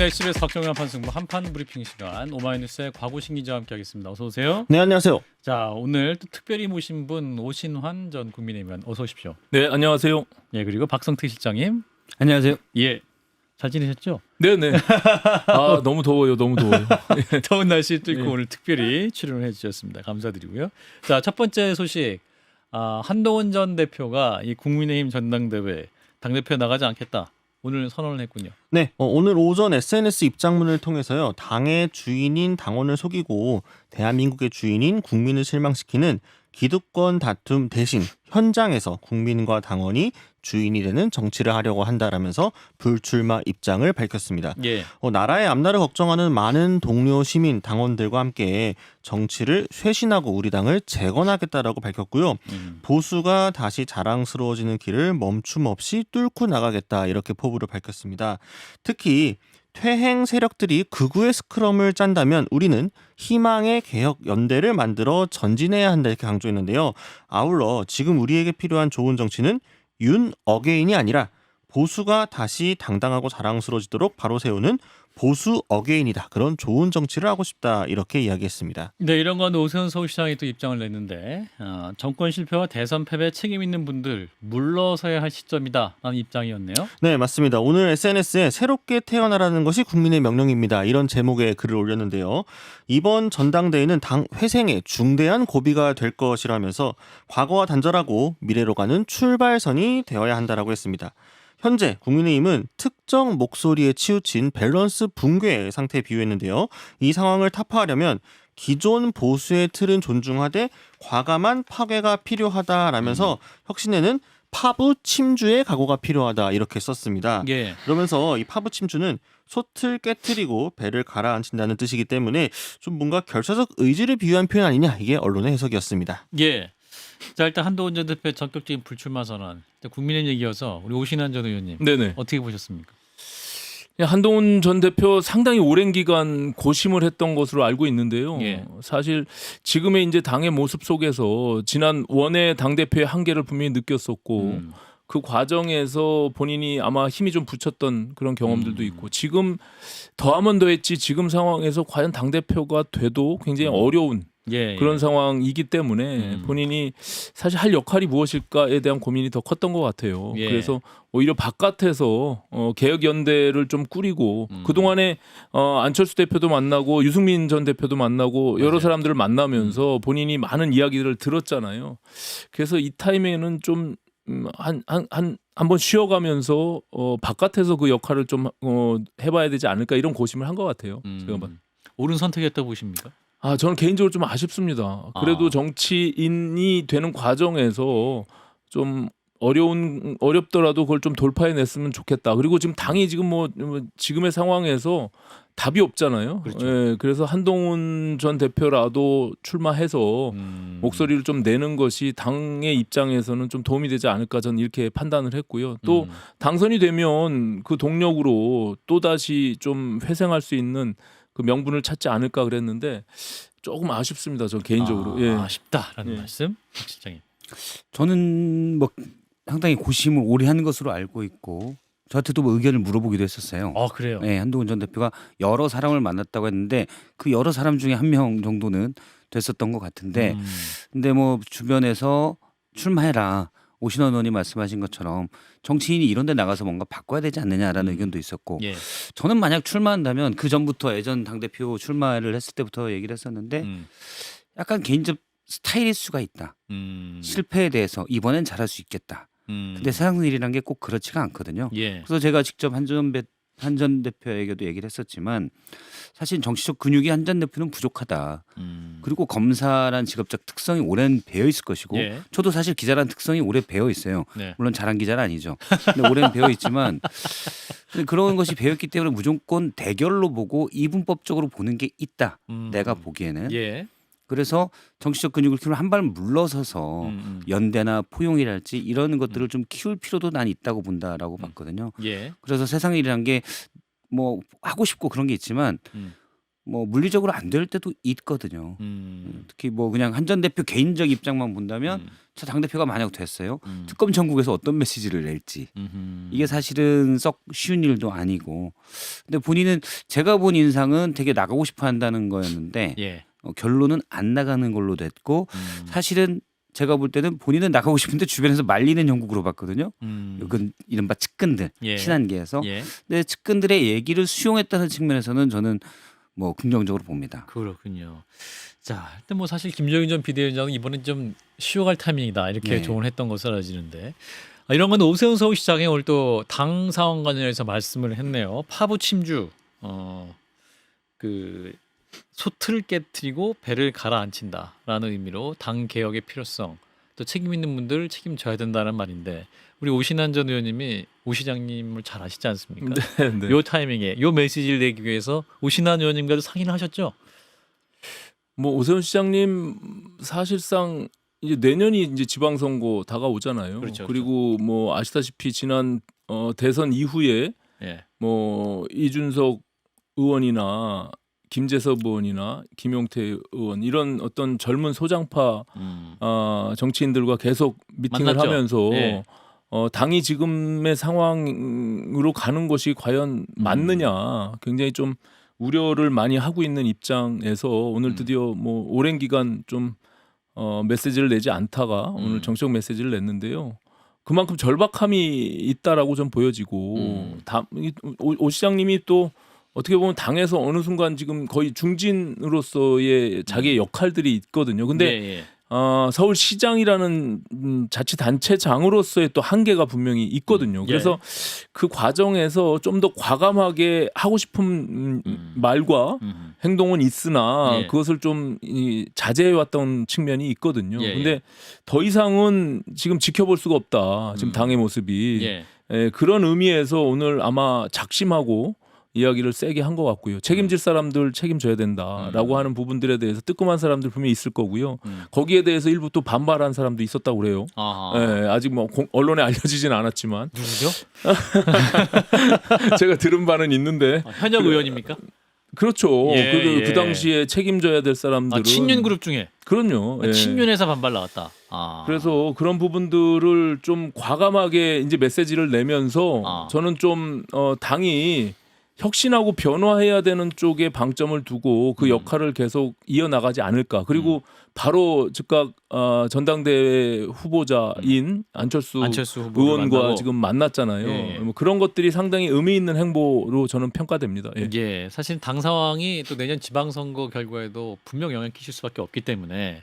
네, SBS 박정현 판승부 한판 브리핑 시간 오마이뉴스의 곽우신 기자와 함께하겠습니다. 어서 오세요. 네 안녕하세요. 자, 오늘 또 특별히 모신 분 오신환 전 국민의힘 어서 오십시오. 네, 안녕하세요. 예, 그리고 박성태 실장님. 안녕하세요. 예. 잘 지내셨죠? 네, 네. 아, 너무 더워요. 너무 더워요. 더운 날씨 뚫고 예. 오늘 특별히 출연을 해주셨습니다. 감사드리고요. 자, 첫 번째 소식. 아, 한동훈 전 대표가 이 국민의힘 전당대회 당 대표 나가지 않겠다. 오늘 선언을 했군요. 네 어, 오늘 오전 SNS 입장문을 통해서요 당의 주인인 당원을 속이고 대한민국의 주인인 국민을 실망시키는 기득권 다툼 대신 현장에서 국민과 당원이 주인이 되는 정치를 하려고 한다라면서 불출마 입장을 밝혔습니다. 예. 어, 나라의 앞날을 걱정하는 많은 동료 시민 당원들과 함께 정치를 쇄신하고 우리 당을 재건하겠다라고 밝혔고요. 음. 보수가 다시 자랑스러워지는 길을 멈춤 없이 뚫고 나가겠다 이렇게 포부를 밝혔습니다. 특히 퇴행 세력들이 극우의 스크럼을 짠다면 우리는 희망의 개혁 연대를 만들어 전진해야 한다 이렇게 강조했는데요. 아울러 지금 우리에게 필요한 좋은 정치는 윤 어게인이 아니라 보수가 다시 당당하고 자랑스러워지도록 바로 세우는 보수 어게인이다. 그런 좋은 정치를 하고 싶다. 이렇게 이야기했습니다. 네, 이런 건 오세훈 서울시장이 또 입장을 냈는데 어, 정권 실패와 대선 패배 책임 있는 분들 물러서야 할 시점이다. 라는 입장이었네요. 네, 맞습니다. 오늘 SNS에 새롭게 태어나라는 것이 국민의 명령입니다. 이런 제목의 글을 올렸는데요. 이번 전당대회는 당 회생에 중대한 고비가 될 것이라면서 과거와 단절하고 미래로 가는 출발선이 되어야 한다라고 했습니다. 현재 국민의힘은 특정 목소리에 치우친 밸런스 붕괴 상태에 비유했는데요. 이 상황을 타파하려면 기존 보수의 틀은 존중하되 과감한 파괴가 필요하다라면서 혁신에는 파부 침주의 각오가 필요하다 이렇게 썼습니다. 예. 그러면서 이 파부 침주는 솥을 깨뜨리고 배를 가라앉힌다는 뜻이기 때문에 좀 뭔가 결사적 의지를 비유한 표현 아니냐 이게 언론의 해석이었습니다. 예. 자, 일단 한동훈 전 대표의 전격적인 불출마 선언. 일단 국민의힘 얘기여서 우리 오신환 전 의원님 네, 네. 어떻게 보셨습니까? 한동훈 전 대표 상당히 오랜 기간 고심을 했던 것으로 알고 있는데요. 예. 사실 지금의 이제 당의 모습 속에서 지난 원내 당 대표의 한계를 분명히 느꼈었고 음. 그 과정에서 본인이 아마 힘이 좀 붙였던 그런 경험들도 음. 있고 지금 더하면 더했지 지금 상황에서 과연 당 대표가 돼도 굉장히 음. 어려운 예. 그런 예. 상황이기 때문에 음. 본인이 사실 할 역할이 무엇일까에 대한 고민이 더 컸던 것 같아요. 예. 그래서 오히려 바깥에서 어, 개혁 연대를 좀 꾸리고 음. 그 동안에 어, 안철수 대표도 만나고 유승민 전 대표도 만나고 맞아요. 음. 여러 사람들을 만나면서 본인이 많은 이야기들을 들었잖아요. 그래서 이 타임에는 좀 음, 한한 한 한번 쉬어가면서 어, 바깥에서 그 역할을 좀 어, 해봐야 되지 않을까 이런 고심을 한 것 같아요. 음. 제가 봐. 옳은 선택이었다고 보십니까? 아, 저는 개인적으로 좀 아쉽습니다. 그래도 아. 정치인이 되는 과정에서 좀 어려운 어렵더라도 그걸 좀 돌파해 냈으면 좋겠다. 그리고 지금 당이 지금 뭐, 뭐 지금의 상황에서 답이 없잖아요. 그렇죠. 예, 그래서 한동훈 전 대표라도 출마해서 음. 목소리를 좀 내는 것이 당의 입장에서는 좀 도움이 되지 않을까 저는 이렇게 판단을 했고요. 또 음. 당선이 되면 그 동력으로 또 다시 좀 회생할 수 있는 그 명분을 찾지 않을까 그랬는데 조금 아쉽습니다. 저 개인적으로. 아, 예. 아쉽다라는 예. 말씀 박 실장님. 저는 뭐 상당히 고심을 오래 한 것으로 알고 있고 저한테도 뭐 의견을 물어보기도 했었어요. 어 그래요. 네, 한동훈 전 대표가 여러 사람을 만났다고 했는데 그 여러 사람 중에 한 명 정도는 됐었던 것 같은데 음. 근데 뭐 주변에서 출마해라 오신원 의원이 말씀하신 것처럼 정치인이 이런 데 나가서 뭔가 바꿔야 되지 않느냐라는 음. 의견도 있었고 예. 저는 만약 출마한다면 그 전부터 예전 당대표 출마를 했을 때부터 얘기를 했었는데 음. 약간 개인적 스타일일 수가 있다. 음. 실패에 대해서 이번엔 잘할 수 있겠다. 음. 근데 세상 일이란 게 꼭 그렇지가 않거든요. 예. 그래서 제가 직접 한전 한 전 대표에게도 얘기를 했었지만 사실 정치적 근육이 한 전 대표는 부족하다. 음. 그리고 검사란 직업적 특성이 오랜 배어 있을 것이고 예. 저도 사실 기자란 특성이 오래 배어 있어요. 네. 물론 잘한 기자는 아니죠. 근데 오랜 배어 있지만 그런 것이 배어 있기 때문에 무조건 대결로 보고 이분법적으로 보는 게 있다. 음. 내가 보기에는. 예. 그래서 정치적 근육을 키우면 한발 물러서서 음, 음. 연대나 포용이랄지 이런 것들을 좀 키울 필요도 난 있다고 본다라고 봤거든요. 예. 그래서 세상 일이란 게 뭐 하고 싶고 그런 게 있지만 음. 뭐 물리적으로 안 될 때도 있거든요. 음. 특히 뭐 그냥 한 전 대표 개인적 입장만 본다면 음. 저당 대표가 만약 됐어요. 음. 특검 전국에서 어떤 메시지를 낼지 음흠. 이게 사실은 썩 쉬운 일도 아니고 근데 본인은 제가 본 인상은 되게 나가고 싶어 한다는 거였는데 예. 어, 결론은 안 나가는 걸로 됐고 음. 사실은 제가 볼 때는 본인은 나가고 싶은데 주변에서 말리는 형국으로 봤거든요. 음. 이건 이른바 측근들 예. 친한계에서 예. 근데 측근들의 얘기를 수용했다는 측면에서는 저는 뭐 긍정적으로 봅니다. 그렇군요. 자, 일단 뭐 사실 김정인 전 비대위원장은 이번엔 좀 쉬어갈 타이밍이다 이렇게 네. 조언을 했던 것으로 알려지는데 아, 이런 건 오세훈 서울시장이 오늘 또 당 상황 관련해서 말씀을 했네요. 파부 침주, 어 그 소틀을 깨뜨리고 배를 가라앉힌다라는 의미로 당 개혁의 필요성 또 책임 있는 분들 책임져야 된다는 말인데 우리 오신환 전 의원님이 오 시장님을 잘 아시지 않습니까? 네, 네. 요 타이밍에 요 메시지를 내기 위해서 오신환 의원님과도 상의를 하셨죠? 뭐 오세훈 시장님 사실상 이제 내년이 이제 지방선거 다가오잖아요. 그렇죠, 리고뭐 아시다시피 지난 어, 대선 이후에 예. 뭐 이준석 의원이나 김재섭 의원이나 김용태 의원 이런 어떤 젊은 소장파 음. 아, 정치인들과 계속 미팅을 만났죠. 하면서 예. 어, 당이 지금의 상황으로 가는 것이 과연 음. 맞느냐 굉장히 좀 우려를 많이 하고 있는 입장에서 오늘 음. 드디어 뭐 오랜 기간 좀 어, 메시지를 내지 않다가 음. 오늘 정책 메시지를 냈는데요. 그만큼 절박함이 있다라고 좀 보여지고 음. 다, 이- 오, 오 시장님이 또 어떻게 보면 당에서 어느 순간 지금 거의 중진으로서의 자기의 역할들이 있거든요. 근데 음. 예, 예. 어, 서울시장이라는 음, 자치단체장으로서의 또 한계가 분명히 있거든요. 음, 예. 그래서 그 과정에서 좀 더 과감하게 하고 싶은 음, 음. 말과 음. 행동은 있으나 예. 그것을 좀 이, 자제해왔던 측면이 있거든요. 예, 근데 예. 더 이상은 지금 지켜볼 수가 없다. 지금 음. 당의 모습이 예. 예, 그런 의미에서 오늘 아마 작심하고 이야기를 세게 한 것 같고요. 책임질 사람들 책임져야 된다라고 음. 하는 부분들에 대해서 뜨끔한 사람들 분명히 있을 거고요. 음. 거기에 대해서 일부 또 반발한 사람도 있었다고 그래요. 아하. 예, 아직 뭐 공- 언론에 알려지진 않았지만 누구죠? 제가 들은 바는 있는데 아, 현역 의원입니까? 그렇죠. 예, 그, 예. 그 당시에 책임져야 될 사람들은 아, 친윤 그룹 중에 그럼요. 아, 예. 친윤에서 반발 나왔다. 아. 그래서 그런 부분들을 좀 과감하게 이제 메시지를 내면서 아. 저는 좀 어, 당이 혁신하고 변화해야 되는 쪽에 방점을 두고 그 음. 역할을 계속 이어나가지 않을까. 그리고 바로 즉각 어, 전당대회 후보자인 안철수, 안철수 후보를 의원과 만나고. 지금 만났잖아요. 예. 뭐 그런 것들이 상당히 의미 있는 행보로 저는 평가됩니다. 예. 예, 사실 당 상황이 또 내년 지방선거 결과에도 분명 영향 끼칠 수밖에 없기 때문에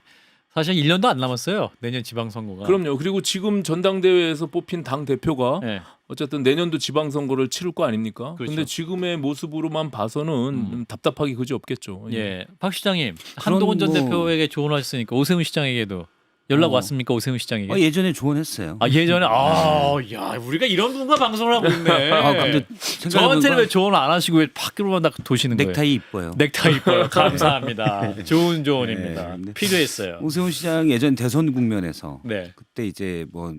사실 1년도 안 남았어요. 내년 지방선거가. 그럼요. 그리고 지금 전당대회에서 뽑힌 당 대표가 예. 어쨌든 내년도 지방선거를 치를 거 아닙니까? 그렇죠. 근데 지금의 모습으로만 봐서는 음. 좀 답답하기 그지 없겠죠. 예. 박 시장님, 한동훈 전 뭐- 대표에게 조언하셨으니까 오세훈 시장에게도 연락 어. 왔습니까? 오세훈 시장에게? 어, 예전에 조언했어요. 아 예전에 아, 야 우리가 이런 분과 방송을 하고 있네. 아, 근데 저한테는 왜 조언을 안 하시고 왜 밖으로만 다 도시는 거예요? 넥타이 이뻐요. 넥타이 이뻐요. 감사합니다. 좋은 조언입니다. 네, 네. 필요했어요. 오세훈 시장 예전 대선 국면에서 네. 그때 이제 뭐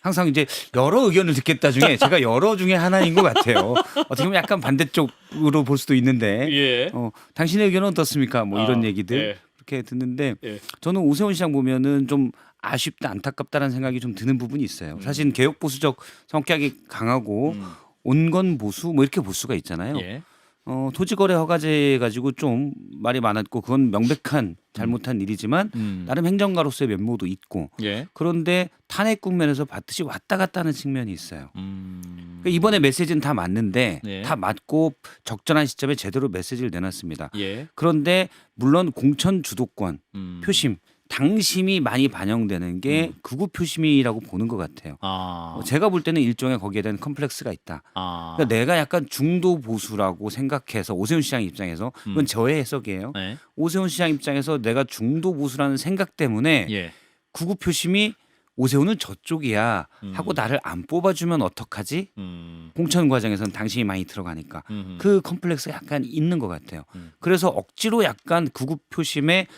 항상 이제 여러 의견을 듣겠다 중에 제가 여러 중에 하나인 것 같아요. 어떻게 보면 약간 반대쪽으로 볼 수도 있는데 예. 어, 당신의 의견은 어떻습니까? 뭐 이런 아, 얘기들 예. 그렇게 듣는데 예. 저는 오세훈 시장 보면은 좀 아쉽다 안타깝다라는 생각이 좀 드는 부분이 있어요. 사실 개혁 보수적 성격이 강하고 음. 온건 보수 뭐 이렇게 볼 수가 있잖아요. 예. 어, 토지거래 허가제 가지고 좀 말이 많았고 그건 명백한 잘못한 일이지만 음. 나름 행정가로서의 면모도 있고 예. 그런데 탄핵 국면에서 봤듯이 왔다 갔다 하는 측면이 있어요. 음. 그러니까 이번에 메시지는 다 맞는데 네. 다 맞고 적절한 시점에 제대로 메시지를 내놨습니다. 예. 그런데 물론 공천 주도권, 음. 표심, 당심이 많이 반영되는 게 음. 극우 표심이라고 보는 것 같아요. 아. 어, 제가 볼 때는 일종의 거기에 대한 컴플렉스가 있다. 아. 그러니까 내가 약간 중도 보수라고 생각해서 오세훈 시장 입장에서 이건 음. 저의 해석이에요. 네. 오세훈 시장 입장에서 내가 중도 보수라는 생각 때문에 예. 구구 표심이 오세훈은 저쪽이야 하고 음. 나를 안 뽑아주면 어떡하지? 음. 공천 과정에서는 당신이 많이 들어가니까 음. 그 컴플렉스가 약간 있는 것 같아요. 음. 그래서 억지로 약간 구구 표심에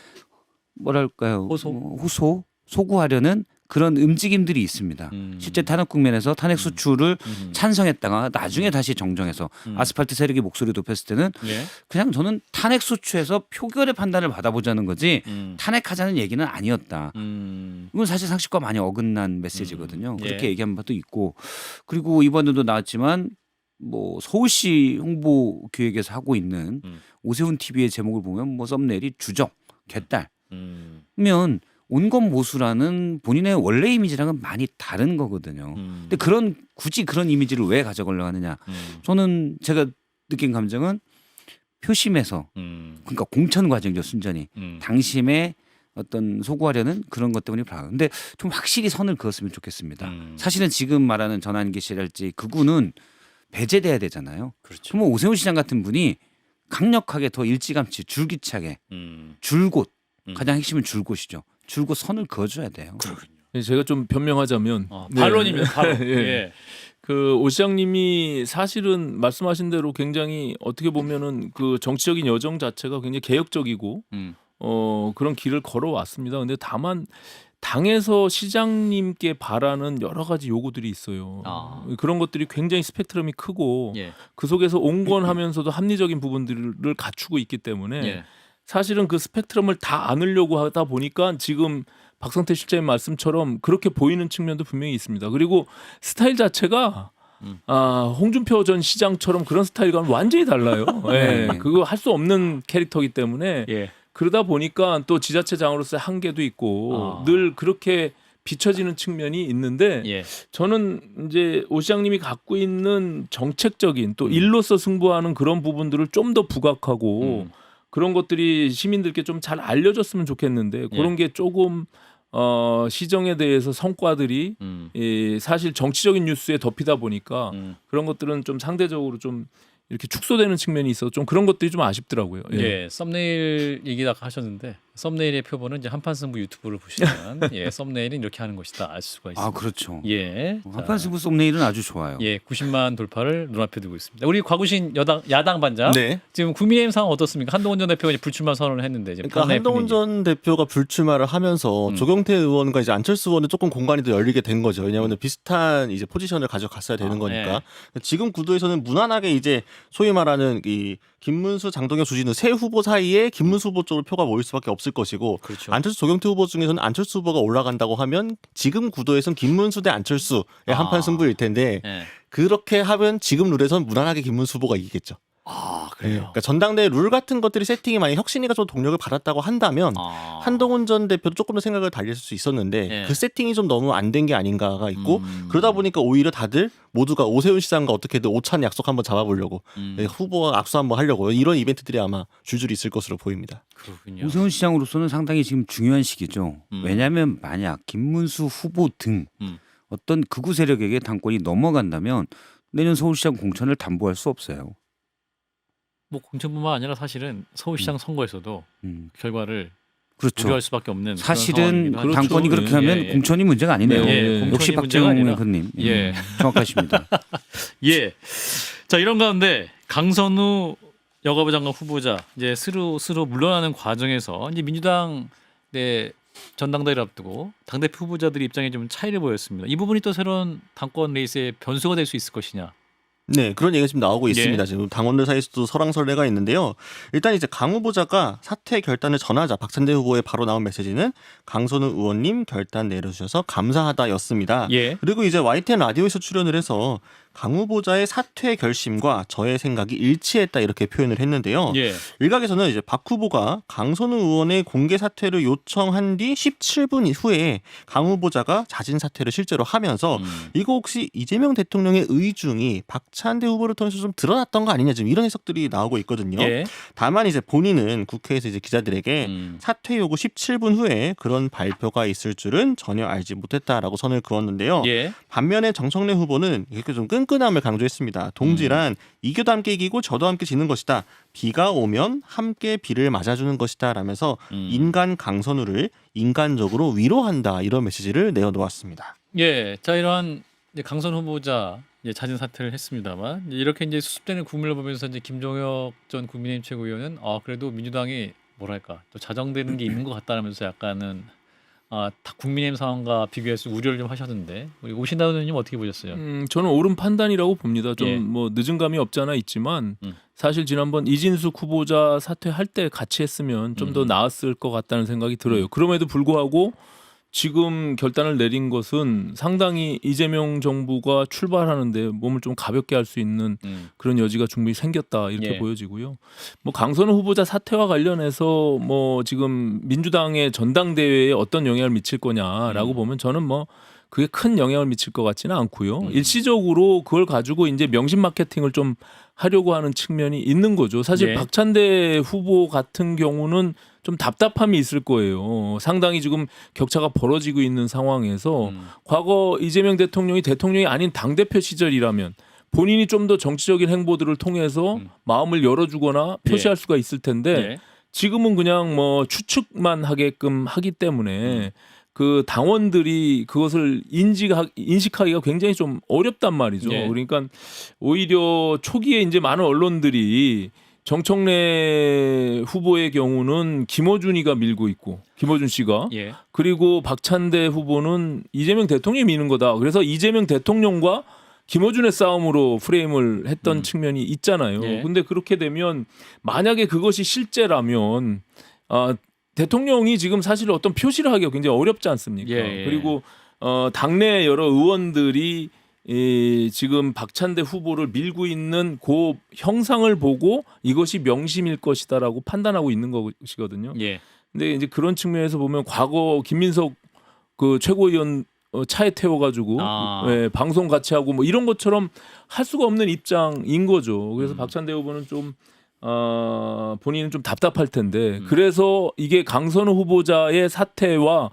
뭐랄까요? 호소? 뭐 호소 소구하려는 그런 움직임들이 있습니다. 음. 실제 탄핵 국면에서 탄핵 수출을 음. 찬성했다가 나중에 다시 정정해서 음. 아스팔트 세력이 목소리 높였을 때는 예. 그냥 저는 탄핵 수출에서 표결의 판단을 받아보자는 거지 음. 탄핵하자는 얘기는 아니었다. 음. 이건 사실 상식과 많이 어긋난 메시지거든요. 음, 예. 그렇게 얘기한 바도 있고 그리고 이번에도 나왔지만 뭐 서울시 홍보 기획에서 하고 있는 음. 오세훈 TV의 제목을 보면 뭐 썸네일이 주적 개딸 음. 면 온건 모수라는 본인의 원래 이미지랑은 많이 다른 거거든요. 음. 근데 그런 굳이 그런 이미지를 왜 가져가려 하느냐? 음. 저는 제가 느낀 감정은 표심에서 음. 그러니까 공천 과정이죠 순전히 음. 당심에 어떤 소구하려는 그런 것 때문에 불안. 근데 좀 확실히 선을 그었으면 좋겠습니다. 음. 사실은 지금 말하는 전환기 씨랄지 그구는 배제돼야 되잖아요. 그렇죠. 그러면 오세훈 시장 같은 분이 강력하게 더 일찌감치 줄기차게 음. 줄곧 음. 가장 핵심은 줄곳이죠. 줄곧 선을 그어줘야 돼요. 네, 제가 좀 변명하자면 어, 네. 반론입니다. 반론. 예. 예. 그 오 시장님이 사실은 말씀하신 대로 굉장히 어떻게 보면은 그 정치적인 여정 자체가 굉장히 개혁적이고 음. 어 그런 길을 걸어왔습니다. 근데 다만 당에서 시장님께 바라는 여러 가지 요구들이 있어요. 아. 그런 것들이 굉장히 스펙트럼이 크고 예. 그 속에서 온건하면서도 합리적인 부분들을 갖추고 있기 때문에 예. 사실은 그 스펙트럼을 다 안으려고 하다 보니까 지금 박성태 실장님 말씀처럼 그렇게 보이는 측면도 분명히 있습니다. 그리고 스타일 자체가 음. 아 홍준표 전 시장처럼 그런 스타일과는 완전히 달라요. 예, 네. 그거 할 수 없는 캐릭터이기 때문에 예. 그러다 보니까 또 지자체장으로서의 한계도 있고 아. 늘 그렇게 비춰지는 측면이 있는데 예. 저는 이제 오 시장님이 갖고 있는 정책적인 또 음. 일로서 승부하는 그런 부분들을 좀 더 부각하고 음. 그런 것들이 시민들께 좀 잘 알려졌으면 좋겠는데 그런 예. 게 조금 어 시정에 대해서 성과들이 음. 이 사실 정치적인 뉴스에 덮이다 보니까 음. 그런 것들은 좀 상대적으로 좀 이렇게 축소되는 측면이 있어 좀 그런 것들이 좀 아쉽더라고요. 예. 예. 썸네일 얘기다 하셨는데 썸네일의 표본은 이제 한판 승부 유튜브를 보시면 예, 썸네일은 이렇게 하는 것이다 알 수가 있습니다. 아 그렇죠. 예. 자, 한판 승부 썸네일은 아주 좋아요. 예, 90만 돌파를 눈앞에 두고 있습니다. 우리 과구신 여당 야당 반장 네. 지금 국민의힘 상황 어떻습니까? 한동훈 전 대표가 이제 불출마 선언을 했는데 이제 그러니까 당내 한동훈 분위기. 전 대표가 불출마를 하면서 음. 조경태 의원과 이제 안철수 의원은 조금 공간이 더 열리게 된 거죠. 왜냐하면 비슷한 이제 포지션을 가져갔어야 되는 아, 거니까. 지금 구도에서는 무난하게 이제 소위 말하는 이 김문수, 장동혁, 주진우 세 후보 사이에 김문수 후보 쪽으로 표가 모일 수밖에 없을 것이고 그렇죠. 안철수, 조경태 후보 중에서는 안철수 후보가 올라간다고 하면 지금 구도에서는 김문수 대 안철수의 아. 한판 승부일 텐데 예. 그렇게 하면 지금 룰에선 무난하게 김문수 후보가 이기겠죠. 아, 예. 그래요. 그러니까 전당대회 룰 같은 것들이 세팅이 많이 혁신이가 좀 동력을 받았다고 한다면 아. 한동훈 전 대표도 조금 더 생각을 달릴 수 있었는데 예. 그 세팅이 좀 너무 안 된 게 아닌가가 있고 음. 그러다 보니까 오히려 다들 모두가 오세훈 시장과 어떻게든 오찬 약속 한번 잡아보려고 음. 네, 후보와 악수 한번 하려고 이런 이벤트들이 아마 줄줄이 있을 것으로 보입니다. 그렇군요. 오세훈 시장으로서는 상당히 지금 중요한 시기죠. 음. 왜냐하면 만약 김문수 후보 등 음. 어떤 극우 세력에게 당권이 넘어간다면 내년 서울시장 공천을 담보할 수 없어요. 뭐 공천뿐만 아니라 사실은 서울시장 선거에서도 음. 결과를 그렇죠. 우려할 수밖에 없는 그런 사실은 하죠. 당권이 그렇게 예, 하면 예. 공천이 문제가 아니네요. 네, 예, 공천이 역시 박정훈. 의원님 예. 음, 정확하십니다. 예. 자 이런 가운데 강선우 여가부 장관 후보자 이제 스로 스로 물러나는 과정에서 이제 민주당 내 전당대회를 앞두고 당 대표 후보자들의 입장에 좀 차이를 보였습니다. 이 부분이 또 새로운 당권 레이스의 변수가 될 수 있을 것이냐. 네, 그런 얘기가 지금 나오고 예. 있습니다. 지금 당원들 사이에서도 설왕설래가 있는데요. 일단 이제 강 후보자가 사퇴 결단을 전하자 박찬대 후보의 바로 나온 메시지는 강선우 의원님 결단 내려주셔서 감사하다였습니다. 예. 그리고 이제 YTN 라디오에서 출연을 해서 강 후보자의 사퇴 결심과 저의 생각이 일치했다 이렇게 표현을 했는데요. 예. 일각에서는 이제 박 후보가 강선우 의원의 공개 사퇴를 요청한 뒤 17분 후에 강 후보자가 자진 사퇴를 실제로 하면서 음. 이거 혹시 이재명 대통령의 의중이 박찬대 후보를 통해서 좀 드러났던 거 아니냐 지금 이런 해석들이 나오고 있거든요. 예. 다만 이제 본인은 국회에서 이제 기자들에게 음. 사퇴 요구 17분 후에 그런 발표가 있을 줄은 전혀 알지 못했다라고 선을 그었는데요. 예. 반면에 정청래 후보는 이렇게 좀 끈 끈함을 강조했습니다. 동지란 이겨도 함께 이기고 저도 함께 지는 것이다. 비가 오면 함께 비를 맞아주는 것이다 라면서 음. 인간 강선우를 인간적으로 위로한다 이런 메시지를 내어놓았습니다. 예. 자 이러한 이제 강선 후보자 이제 자진 사퇴를 했습니다만 이제 이렇게 이제 수습되는 국민을 보면서 이제 김종혁 전 국민의힘 최고위원은 아 그래도 민주당이 뭐랄까 또 자정되는 게 있는 것 같다라면서 약간은 아, 다 국민의힘 상황과 비교해서 우려를 좀 하셨는데 우리 오신다 의원님 어떻게 보셨어요? 음, 저는 옳은 판단이라고 봅니다. 좀 예. 뭐 늦은 감이 없잖아 있지만 음. 사실 지난번 이진숙 후보자 사퇴할 때 같이 했으면 좀더 음. 나았을 것 같다는 생각이 들어요. 그럼에도 불구하고 지금 결단을 내린 것은 상당히 이재명 정부가 출발하는데 몸을 좀 가볍게 할 수 있는 음. 그런 여지가 충분히 생겼다 이렇게 예. 보여지고요. 뭐 강선우 후보자 사퇴와 관련해서 뭐 지금 민주당의 전당대회에 어떤 영향을 미칠 거냐라고 음. 보면 저는 뭐 그게 큰 영향을 미칠 것 같지는 않고요. 음. 일시적으로 그걸 가지고 이제 명심 마케팅을 좀 하려고 하는 측면이 있는 거죠. 사실 예. 박찬대 후보 같은 경우는 좀 답답함이 있을 거예요. 상당히 지금 격차가 벌어지고 있는 상황에서 음. 과거 이재명 대통령이 대통령이 아닌 당 대표 시절이라면 본인이 좀 더 정치적인 행보들을 통해서 음. 마음을 열어주거나 표시할 수가 있을 텐데 예. 지금은 그냥 뭐 추측만 하게끔 하기 때문에 그 당원들이 그것을 인지하, 인식하기가 굉장히 좀 어렵단 말이죠. 예. 그러니까 오히려 초기에 이제 많은 언론들이 정청래 후보의 경우는 김어준이가 밀고 있고 김어준 씨가 예. 그리고 박찬대 후보는 이재명 대통령이 미는 거다. 그래서 이재명 대통령과 김어준의 싸움으로 프레임을 했던 음. 측면이 있잖아요. 예. 근데 그렇게 되면 만약에 그것이 실제라면 아, 대통령이 지금 사실 어떤 표시를 하기가 굉장히 어렵지 않습니까? 예, 예. 그리고 어, 당내 여러 의원들이 이 지금 박찬대 후보를 밀고 있는 그 형상을 보고 이것이 명심일 것이다라고 판단하고 있는 것이거든요. 예. 근데 이제 그런 측면에서 보면 과거 김민석 그 최고위원 어, 차에 태워가지고 아. 예, 방송 같이 하고 뭐 이런 것처럼 할 수가 없는 입장인 거죠. 그래서 음. 박찬대 후보는 좀 어, 본인은 좀 답답할 텐데 음. 그래서 이게 강선우 후보자의 사태와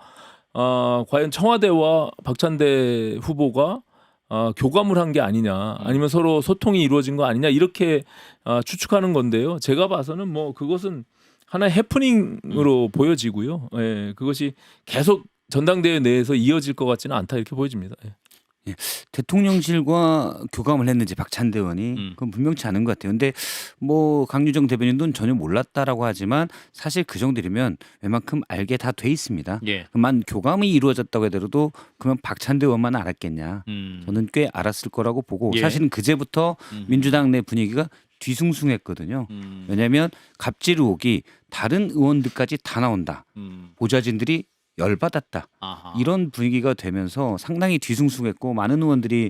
어, 과연 청와대와 박찬대 후보가 어, 교감을 한 게 아니냐 아니면 서로 소통이 이루어진 거 아니냐 이렇게 어, 추측하는 건데요. 제가 봐서는 뭐 그것은 하나의 해프닝으로 보여지고요. 예, 그것이 계속 전당대회 내에서 이어질 것 같지는 않다 이렇게 보여집니다. 예. 대통령실과 교감을 했는지 박찬대 의원이 음. 그건 분명치 않은 것 같아요. 근데 뭐 강유정 대변인도 전혀 몰랐다라고 하지만 사실 그 정도면 웬만큼 알게 다 돼 있습니다. 예. 그만 교감이 이루어졌다고 하더라도 그러면 박찬대 의원만 알았겠냐? 음. 저는 꽤 알았을 거라고 보고 예. 사실은 그제부터 음. 민주당 내 분위기가 뒤숭숭했거든요. 음. 왜냐하면 갑질 의혹이 다른 의원들까지 다 나온다. 음. 보좌진들이 열받았다. 아하. 이런 분위기가 되면서 상당히 뒤숭숭했고 많은 의원들이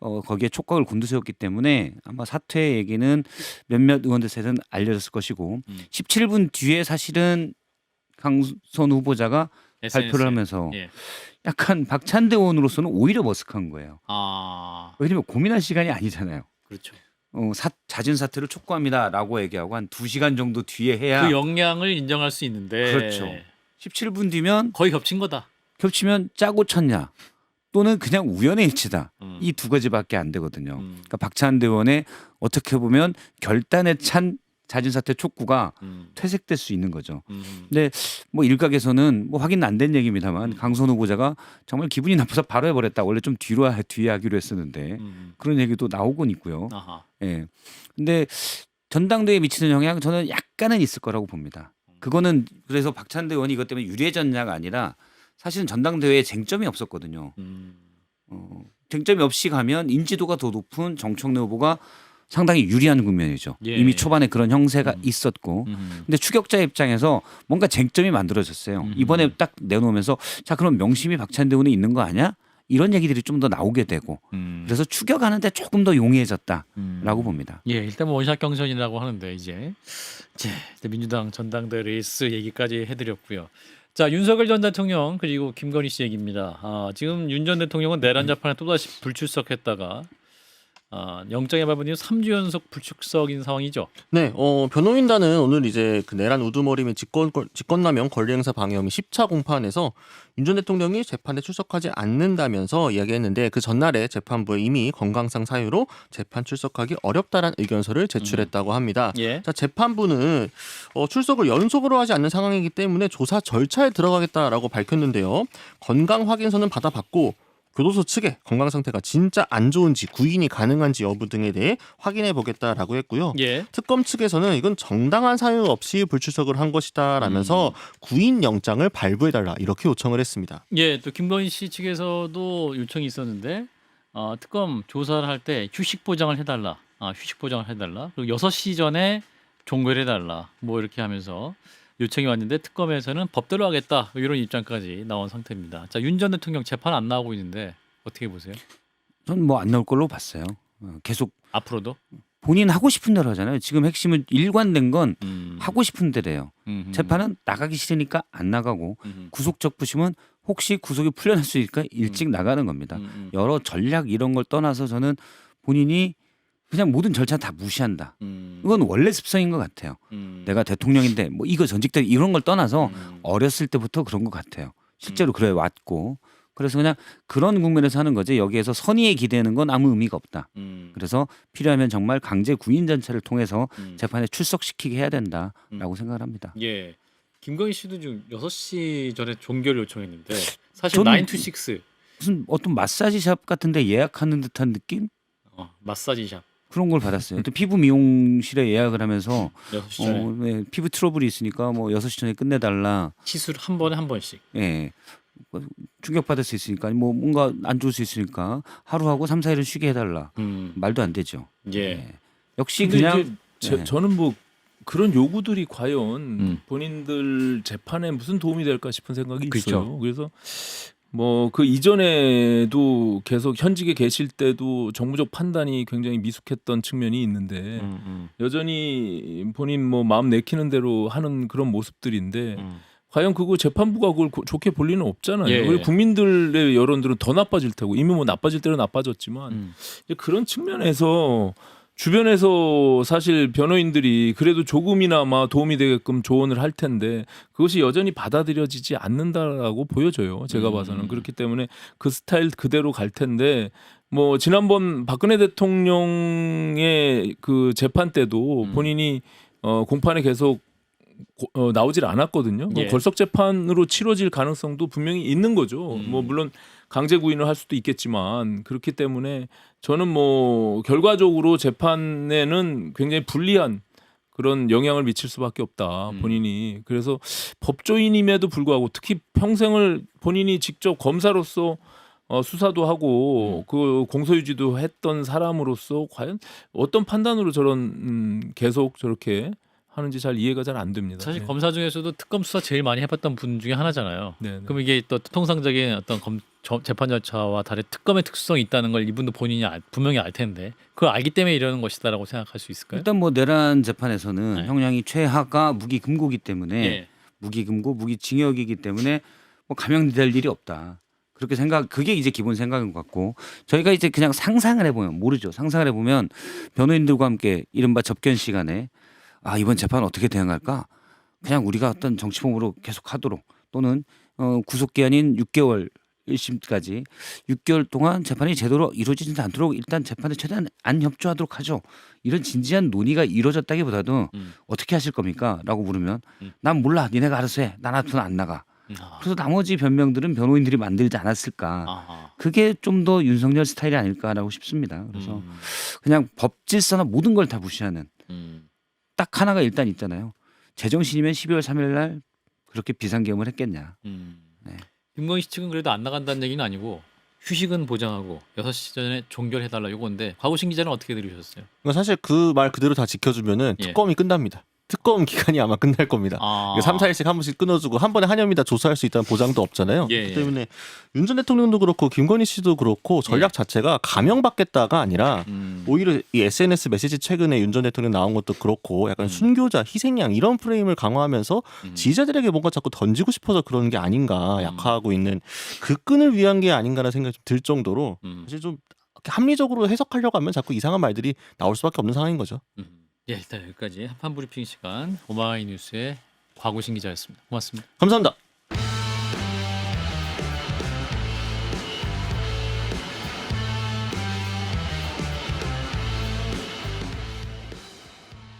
어, 거기에 촉각을 곤두세웠기 때문에 아마 사퇴 얘기는 몇몇 의원들 사이는 알려졌을 것이고 음. 17분 뒤에 사실은 강선 후보자가 발표를 SNS 에. 하면서 예. 약간 박찬대 의원으로서는 오히려 머쓱한 거예요. 아. 왜냐면 고민할 시간이 아니잖아요. 그렇죠. 어, 사, 잦은 사퇴를 촉구합니다라고 얘기하고 한 2시간 정도 뒤에 해야 그 역량을 인정할 수 있는데 그렇죠. 17분 뒤면 거의 겹친 거다. 겹치면 짜고 쳤냐 또는 그냥 우연의 일치다. 음. 이 두 가지밖에 안 되거든요. 음. 그러니까 박찬대 의원의 어떻게 보면 결단에 찬 잦은 사퇴 촉구가 음. 퇴색될 수 있는 거죠. 음. 뭐 일각에서는 뭐 확인 안 된 얘기입니다만 음. 강선 후보자가 정말 기분이 나빠서 바로 해버렸다. 원래 좀 뒤로 하- 뒤에 하기로 했었는데 음. 그런 얘기도 나오곤 있고요. 아하. 예. 근데 전당대회에 미치는 영향 저는 약간은 있을 거라고 봅니다. 그거는 그래서 박찬대 의원이 이것 때문에 유리해졌냐가 아니라 사실은 전당대회에 쟁점이 없었거든요. 음. 어, 쟁점이 없이 가면 인지도가 더 높은 정청래 후보가 상당히 유리한 국면이죠. 예. 이미 초반에 그런 형세가 음. 있었고. 음. 근데 추격자 입장에서 뭔가 쟁점이 만들어졌어요. 음. 이번에 딱 내놓으면서 자 그럼 명심이 박찬대 의원에 있는 거 아니야? 이런 얘기들이 좀 더 나오게 되고 음. 그래서 추격하는데 조금 더 용이해졌다라고 음. 봅니다. 예, 일단 뭐 원샷 경선이라고 하는데 이제 이제 민주당 전당대 레이스 얘기까지 해드렸고요. 자 윤석열 전 대통령 그리고 김건희 씨 얘기입니다. 아, 지금 윤 전 대통령은 내란 재판에 또다시 불출석했다가 아, 밟은 이후 3주 연속 불출석인 상황이죠. 네, 어, 변호인단은 오늘 이제 그 내란 우두머리 및 직권, 직권남용 권리행사 방해 혐의 10차 공판에서 윤 전 대통령이 재판에 출석하지 않는다면서 이야기했는데 그 전날에 재판부에 이미 건강상 사유로 재판 출석하기 어렵다라는 의견서를 제출했다고 합니다. 예. 자, 재판부는 어, 출석을 연속으로 하지 않는 상황이기 때문에 조사 절차에 들어가겠다라고 밝혔는데요. 건강 확인서는 받아봤고 교도소 측의 건강 상태가 진짜 안 좋은지 구인이 가능한지 여부 등에 대해 확인해 보겠다라고 했고요. 예. 특검 측에서는 이건 정당한 사유 없이 불출석을 한 것이다라면서 구인 영장을 발부해 달라 이렇게 요청을 했습니다. 예, 또 김건희 씨 측에서도 요청이 있었는데 어, 특검 조사를 할 때 휴식 보장을 해달라. 아, 휴식 보장을 해달라. 그리고 6시 전에 종결해 달라. 뭐 이렇게 하면서 요청이 왔는데 특검에서는 법대로 하겠다 이런 입장까지 나온 상태입니다. 자, 윤 전 대통령 재판 안 나오고 있는데 어떻게 보세요? 전 뭐 안 나올 걸로 봤어요. 어, 계속 앞으로도 본인 하고 싶은 대로 하잖아요. 지금 핵심은 일관된 건 음. 하고 싶은 대로예요. 음흠. 재판은 나가기 싫으니까 안 나가고 음흠. 구속적 부심은 혹시 구속이 풀려날 수 있으니까 일찍 나가는 겁니다. 음, 음. 여러 전략 이런 걸 떠나서 저는 본인이 그냥 모든 절차 다 무시한다. 음. 이건 원래 습성인 것 같아요. 음. 내가 대통령인데 뭐 이거 전직대 이런 걸 떠나서 음. 어렸을 때부터 그런 것 같아요. 실제로 그래 왔고 그래서 그냥 그런 국면에서 하는 거지 여기에서 선의에 기대는 건 아무 의미가 없다. 음. 그래서 필요하면 정말 강제 구인 전차를 통해서 음. 재판에 출석시키게 해야 된다라고 생각을 합니다. 예. 김건희 씨도 지금 6시 전에 종결 요청했는데 사실 저는- 9 to 6 무슨 어떤 마사지샵 같은데 예약하는 듯한 느낌 어, 마사지샵 그런 걸 받았어요. 또 피부 미용실에 예약을 하면서 6시 전에 어, 네, 피부 트러블이 있으니까 뭐 6시 전에 끝내달라. 시술 한 번에 한 번씩. 예. 뭐 충격 받을 수 있으니까 뭐 뭔가 안 좋을 수 있으니까 하루 하고 3, 4일은 쉬게 해 달라. 음. 말도 안 되죠. 예. 예. 역시 근데 그냥 이제 제- 네. 저는 뭐 그런 요구들이 과연 음. 본인들 재판에 무슨 도움이 될까 싶은 생각이 그렇죠. 있어요. 그래서 뭐 그 이전에도 계속 현직에 계실 때도 정무적 판단이 굉장히 미숙했던 측면이 있는데 음, 음, 여전히 본인 뭐 마음 내키는 대로 하는 그런 모습들인데 음. 과연 그거 재판부가 그걸 고- 좋게 볼 리는 없잖아요. 예. 그리고 국민들의 여론들은 더 나빠질 테고 이미 뭐 나빠질 대로 나빠졌지만 음. 이제 그런 측면에서 주변에서 사실 변호인들이 그래도 조금이나마 도움이 되게끔 조언을 할 텐데 그것이 여전히 받아들여지지 않는다라고 보여져요. 제가 음. 봐서는 그렇기 때문에 그 스타일 그대로 갈 텐데 뭐 지난번 박근혜 대통령의 그 재판 때도 음. 본인이 어 공판에 계속 고- 어, 나오질 않았거든요. 뭐 예. 걸석 재판으로 치러질 가능성도 분명히 있는 거죠. 음. 뭐 물론 강제 구인을 할 수도 있겠지만 그렇기 때문에 저는 뭐 결과적으로 재판에는 굉장히 불리한 그런 영향을 미칠 수밖에 없다 음. 본인이 그래서 법조인임에도 불구하고 특히 평생을 본인이 직접 검사로서 어, 수사도 하고 그 공소유지도 했던 사람으로서 과연 어떤 판단으로 저런 음, 계속 저렇게 하는지 잘 이해가 잘 안 됩니다. 사실 네. 검사 중에서도 특검 수사 제일 많이 해봤던 분 중에 하나잖아요. 네, 네. 그럼 이게 또 통상적인 어떤 검, 저- 재판 절차와 다른 특검의 특수성이 있다는 걸 이분도 본인이 알- 분명히 알 텐데 그걸 알기 때문에 이러는 것이다라고 생각할 수 있을까요? 일단 뭐 내란 재판에서는 네. 형량이 최하가 무기 금고기 때문에 예. 무기 금고 무기 징역이기 때문에 뭐 감형될 일이 없다. 그렇게 생각 그게 이제 기본 생각인 것 같고 저희가 이제 그냥 상상을 해보면 모르죠. 상상을 해보면 변호인들과 함께 이른바 접견 시간에 아 이번 재판 어떻게 대응할까? 그냥 우리가 어떤 정치범으로 계속 하도록 또는 어, 구속 기한인 6개월 1심까지 6개월 동안 재판이 제대로 이루어지지 않도록 일단 재판에 최대한 안 협조하도록 하죠. 이런 진지한 논의가 이루어졌다기보다도 음. 어떻게 하실 겁니까?라고 물으면 음. 난 몰라 니네가 알아서 해. 난 앞으로 안 나가. 아. 그래서 나머지 변명들은 변호인들이 만들지 않았을까. 아하. 그게 좀 더 윤석열 스타일이 아닐까라고 싶습니다. 그래서 음. 그냥 법 질서나 모든 걸 다 무시하는 음. 딱 하나가 일단 있잖아요. 제정신이면 12월 3일 날 그렇게 비상계엄을 했겠냐. 음. 네. 김건희 씨 측은 그래도 안 나간다는 얘기는 아니고 휴식은 보장하고 6시 전에 종결해달라 요건데 과거신 기자는 어떻게 들으셨어요? 그러니까 사실 그 말 그대로 다 지켜주면은 예. 특검이 끝납니다. 특검 기간이 아마 끝날 겁니다. 아. 이게 3, 4일씩 한 번씩 끊어주고 한 번에 한염이 다 조사할 수 있다는 보장도 없잖아요. 예, 그렇기 예. 때문에 윤 전 대통령도 그렇고 김건희 씨도 그렇고 전략 자체가 감형받겠다가 아니라 음. 오히려 이 SNS 메시지 최근에 윤 전 대통령 나온 것도 그렇고 약간 음. 순교자, 희생양 이런 프레임을 강화하면서 음. 지지자들에게 뭔가 자꾸 던지고 싶어서 그러는 게 아닌가 음. 약화하고 있는 그 끈을 위한 게 아닌가라는 생각이 좀 들 정도로 음. 사실 좀 합리적으로 해석하려고 하면 자꾸 이상한 말들이 나올 수밖에 없는 상황인 거죠. 음. 예, 일단 여기까지 한판 브리핑 시간 오마이뉴스의 과구신 기자였습니다. 고맙습니다. 감사합니다.